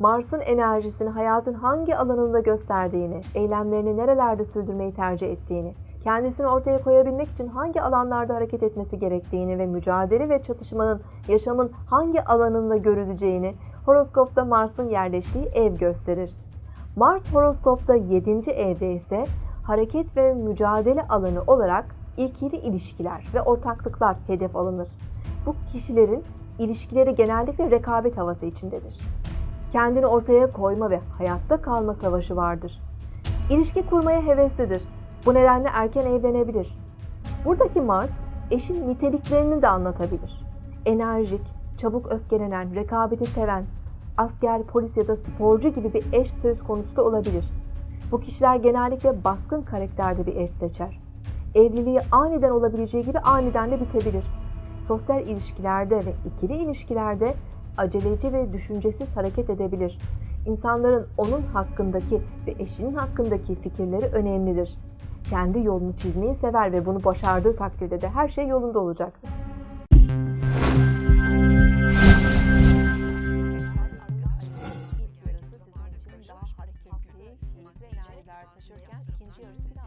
Mars'ın enerjisini hayatın hangi alanında gösterdiğini, eylemlerini nerelerde sürdürmeyi tercih ettiğini, kendisini ortaya koyabilmek için hangi alanlarda hareket etmesi gerektiğini ve mücadele ve çatışmanın yaşamın hangi alanında görüleceğini horoskopta Mars'ın yerleştiği ev gösterir. Mars horoskopta 7. evde ise hareket ve mücadele alanı olarak ilkili ilişkiler ve ortaklıklar hedef alınır. Bu kişilerin ilişkileri genellikle rekabet havası içindedir. Kendini ortaya koyma ve hayatta kalma savaşı vardır. İlişki kurmaya heveslidir. Bu nedenle erken evlenebilir. Buradaki Mars eşin niteliklerini de anlatabilir. Enerjik, çabuk öfkelenen, rekabeti seven, asker, polis ya da sporcu gibi bir eş söz konusu da olabilir. Bu kişiler genellikle baskın karakterde bir eş seçer. Evliliği aniden olabileceği gibi aniden de bitebilir. Sosyal ilişkilerde ve ikili ilişkilerde aceleci ve düşüncesiz hareket edebilir. İnsanların onun hakkındaki ve eşinin hakkındaki fikirleri önemlidir. Kendi yolunu çizmeyi sever ve bunu başardığı takdirde de her şey yolunda olacaktır.